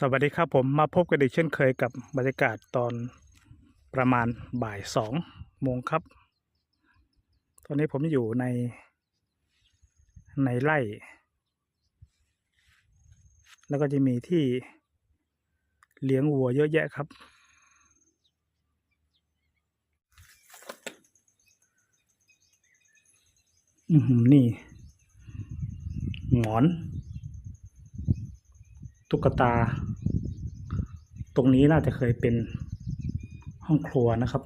สวัสดีครับผมมาพบกันอีกเช่นเคยกับบรรยากาศตอนประมาณบ่ายสองโมงครับ ตอนนี้ผมอยู่ในในไร่ แล้วก็จะมีที่เลี้ยงวัวเยอะแยะครับ อือหือนี่ หงอน ตุ๊กตา ตรงนี้น่าจะเคยเป็นห้องครัวนะครับ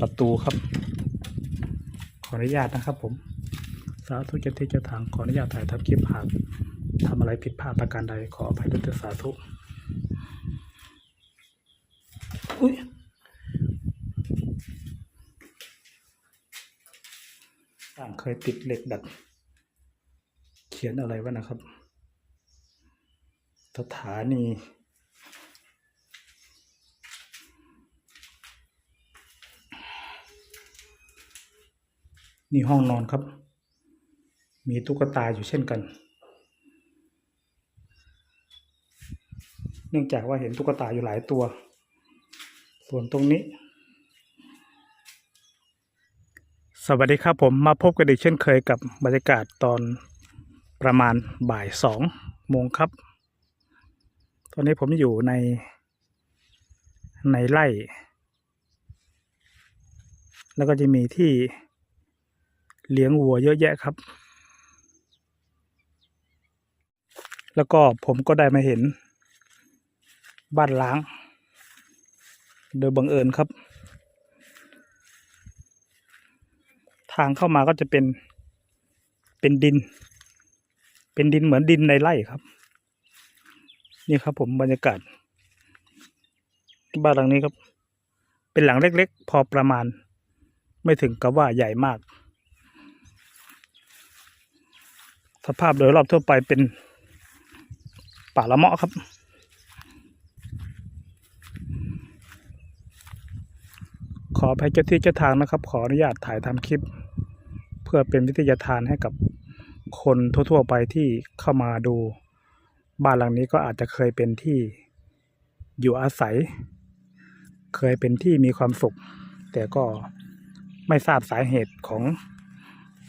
ประตูครับ ขออนุญาตนะครับผม สาธุเจ้าที่เจ้าทางขออนุญาตถ่ายทำคลิปหากทำอะไรผิดพลาดประการใดขออภัยด้วยสาธุ อุ้ย ต่าง เคยติดเหล็กดัด เขียนอะไรวะนะครับ สถานีนี่ห้องนอนครับ มีตุ๊กตาอยู่เช่นกัน เนื่องจากว่าเห็นตุ๊กตาอยู่หลายตัว ส่วนตรงนี้ สวัสดีครับผมมาพบกันอีกเช่นเคยกับบรรยากาศตอนประมาณบ่ายสองโมงครับ ตอนนี้ผมอยู่ในในไร่ แล้วก็จะมีที่เลี้ยงวัวเยอะแยะครับ แล้วก็ผมก็ได้มาเห็นบ้านล้าง โดยบังเอิญครับ ทางเข้ามาก็จะเป็นเป็นดิน เป็นดินเหมือนดินในไร่ครับ นี่ครับผมบรรยากาศบ้านหลังนี้ครับ เป็นหลังเล็กๆ พอประมาณ ไม่ถึงกับว่าใหญ่มาก สภาพโดยรอบทั่วไปเป็นป่าละเมาะครับขออภัยเจ้าที่เจ้าทางนะครับ ขออนุญาตถ่ายทำคลิป พื่อเป็นวิทยาทานให้กับคนทั่วๆไปที่เข้ามาดู บ้านหลังนี้ก็อาจจะเคยเป็นที่อยู่อาศัย เคยเป็นที่มีความสุข แต่ก็ไม่ทราบสาเหตุของ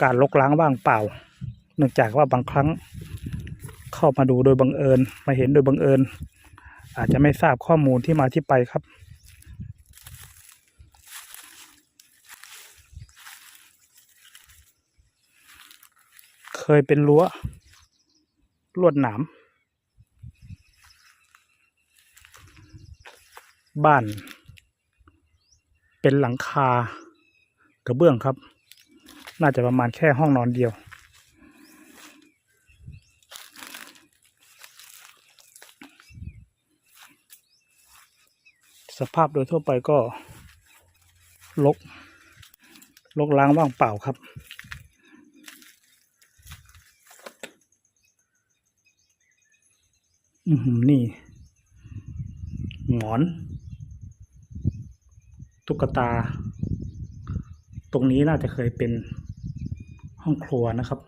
การลกล้างว่างเปล่า เนื่องจากว่าบางครั้งเข้ามาดูโดยบังเอิญมาเห็นโดยบังเอิญ อาจจะไม่ทราบข้อมูลที่มาที่ไปครับ เคยเป็นรั้วลวดหนามบ้าน เป็นหลังคากระเบื้องครับ น่าจะประมาณแค่ห้องนอนเดียว สภาพโดยทั่วไปก็ลกลกล้างว่างเปล่าครับ อือหือ นี่ หงอน ตุ๊กตา ตรงนี้น่าจะเคยเป็นห้องครัวนะครับ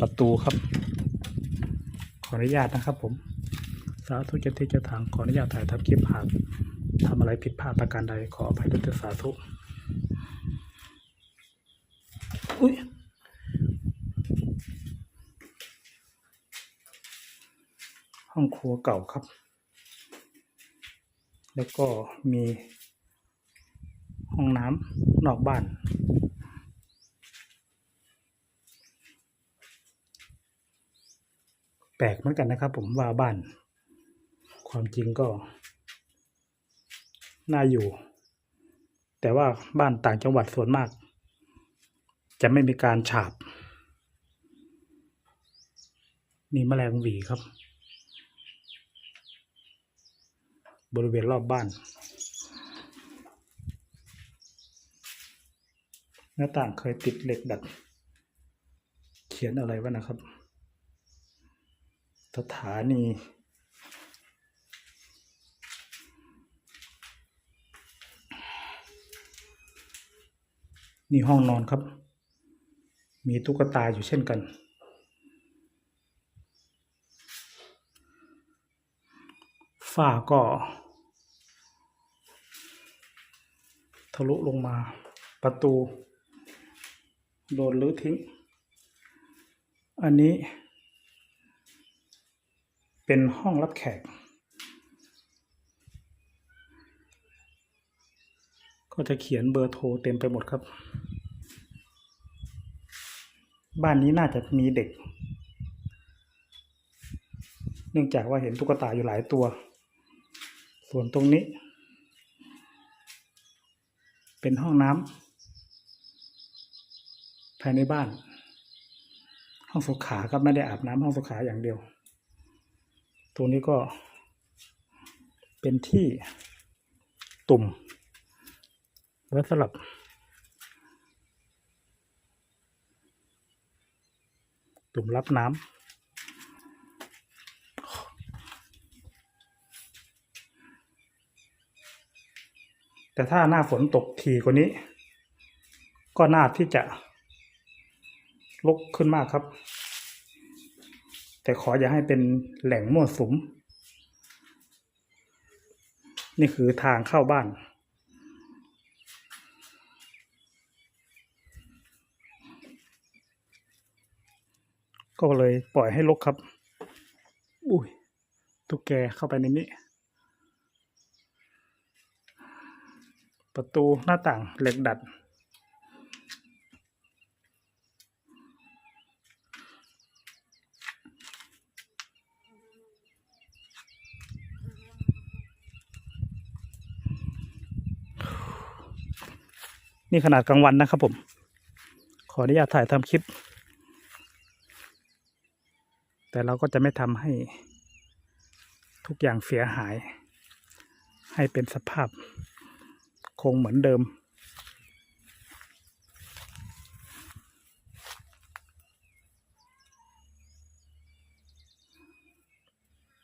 ประตูครับ ขออนุญาตนะครับผมสาธุเจ้าที่เจ้าทางขออนุญาตถ่ายทำคลิปหากทำอะไรผิดพลาดประการใดขออภัยด้วยสาธุ อุ้ยห้องครัวเก่าครับ แล้วก็มีห้องน้ำนอกบ้าน แปลกเหมือนกันนะครับผมว่าบ้าน ความจริงก็ น่าอยู่ แต่ว่าบ้านต่างจังหวัดส่วนมาก จะไม่มีการฉาบ นี่แมลงหวีครับ บริเวณรอบบ้าน หน้าต่างเคยติดเหล็กดัด เขียนอะไรวะนะครับ สถานีนี่ห้องนอนครับ มีตุ๊กตาอยู่เช่นกัน ฝ้าก็ ทะลุลงมาประตู โดนรื้อทิ้ง อันนี้ เป็นห้องรับแขก ก็จะเขียนเบอร์โทรเต็มไปหมดครับ บ้านนี้น่าจะมีเด็ก เนื่องจากว่าเห็นตุ๊กตาอยู่หลายตัว ส่วนตรงนี้ เป็นห้องน้ำภายในบ้าน ห้องสุขาครับไม่ได้อาบน้ำห้องสุขาอย่างเดียว ตรงนี้ก็เป็นที่ตุ่มไว้สำหรับ ตุ่มรับน้ำแต่ถ้าหน้าฝนตกทีกว่านี้ ก็น่าที่จะลกขึ้นมากครับ แต่ขออย่าให้เป็นแหล่งมั่วสุม นี่คือทางเข้าบ้าน ก็เลยปล่อยให้ลกครับ อุ้ยตุ๊กแกเข้าไปในนี้ ประตูหน้าต่างเหล็กดัด นี่ขนาดกลางวันนะครับผม ขออนุญาตถ่ายทำคลิป แต่เราก็จะไม่ทำให้ทุกอย่างเสียหาย ให้เป็นสภาพคงเหมือนเดิม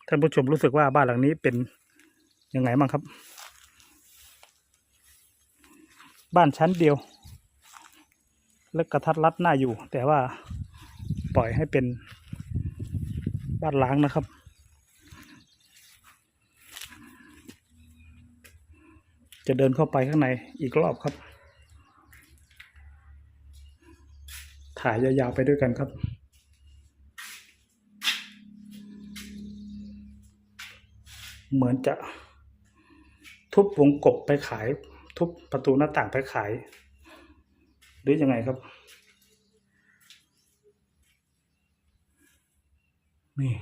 ท่านผู้ชมรู้สึกว่าบ้านหลังนี้เป็นยังไงบ้างครับ บ้านชั้นเดียว และกระทัดรัดหน้าอยู่ แต่ว่าปล่อยให้เป็น บ้านล้างนะครับ จะเดินเข้าไปข้างในอีกรอบครับ ถ่ายยาวๆไปด้วยกันครับเหมือนจะทุบวงกบไปขาย ทุบประตูหน้าต่างไปขาย หรือยังไงครับ นี่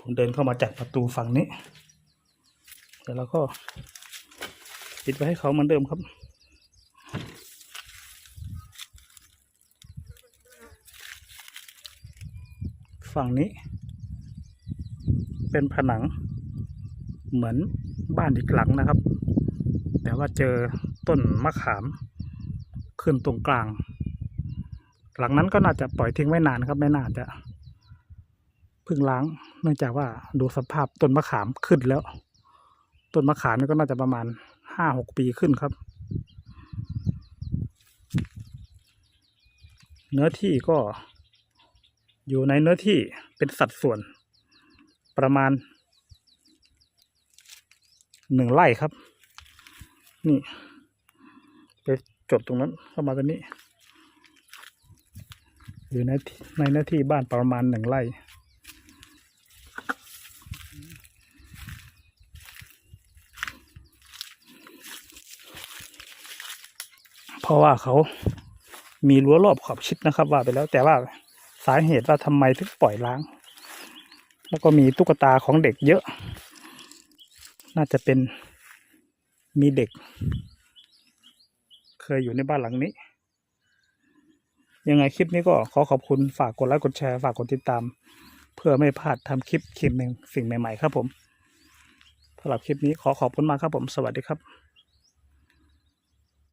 ผมเดินเข้ามาจากประตูฝั่งนี้แล้วเราก็ปิดไว้ให้เขาเหมือนเดิมครับฝั่งนี้ เป็นผนัง เหมือนบ้านอีกหลังนะครับ แต่ว่าเจอต้นมะขาม ขึ้นตรงกลาง หลังนั้นก็น่าจะปล่อยทิ้งไว้นานครับ ไม่น่าจะเพิ่งล้าง เนื่องจากว่าดูสภาพต้นมะขามขึ้นแล้ว ต้นมะขามนี่ก็น่าจะประมาณห้าหกปีขึ้นครับ เนื้อที่ก็อยู่ในเนื้อที่เป็นสัดส่วน ประมาณหนึ่งไร่ครับ นี่ ไปจดตรงนั้นเข้ามาตรงนี้ อยู่ในในหน้าที่บ้านประมาณหนึ่งไร่เพราะว่าเขามีรั้วรอบขอบชิดนะครับ ว่าไปแล้วแต่ว่าสาเหตุว่าทำไมถึงปล่อยล้าง แล้วก็มีตุ๊กตาของเด็กเยอะ น่าจะเป็นมีเด็ก เคยอยู่ในบ้านหลังนี้ ยังไงคลิปนี้ก็ขอขอบคุณฝากกดไลค์กดแชร์ฝากกดติดตาม เพื่อไม่พลาดทำคลิปคลิปหนึ่งสิ่งใหม่ ๆ ครับผมสำหรับคลิปนี้ขอขอบคุณมากครับผมสวัสดีครับ